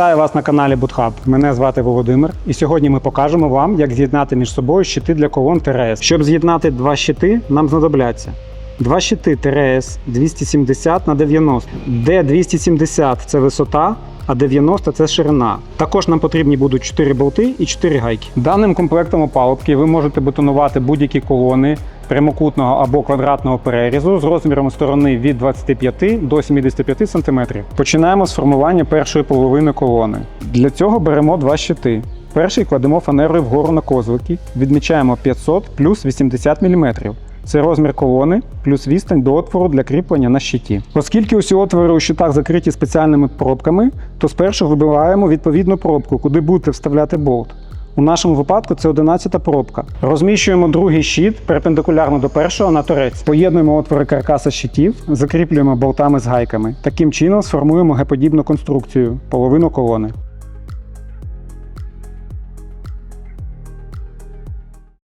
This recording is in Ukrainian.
Вітаю вас на каналі Бутхаб. Мене звати Володимир, і сьогодні ми покажемо вам, як з'єднати між собою щити для колон ТРС. Щоб з'єднати два щити, нам знадобляться два щити ТРС 270 на 90, де 270 це висота. А 90 це ширина. Також нам потрібні будуть 4 болти і 4 гайки. Даним комплектом опалубки ви можете бетонувати будь-які колони прямокутного або квадратного перерізу з розміром сторони від 25 до 75 см. Починаємо з формування першої половини колони. Для цього беремо два щити. Перший кладемо фанерою вгору на козлики, відмічаємо 500 плюс 80 мм. Це розмір колони плюс відстань до отвору для кріплення на щиті. Оскільки усі отвори у щитах закриті спеціальними пробками, то спершу вибиваємо відповідну пробку, куди будете вставляти болт. У нашому випадку це 11-та пробка. Розміщуємо другий щит перпендикулярно до першого на торець. Поєднуємо отвори каркаса щитів, закріплюємо болтами з гайками. Таким чином сформуємо геподібну конструкцію половину колони.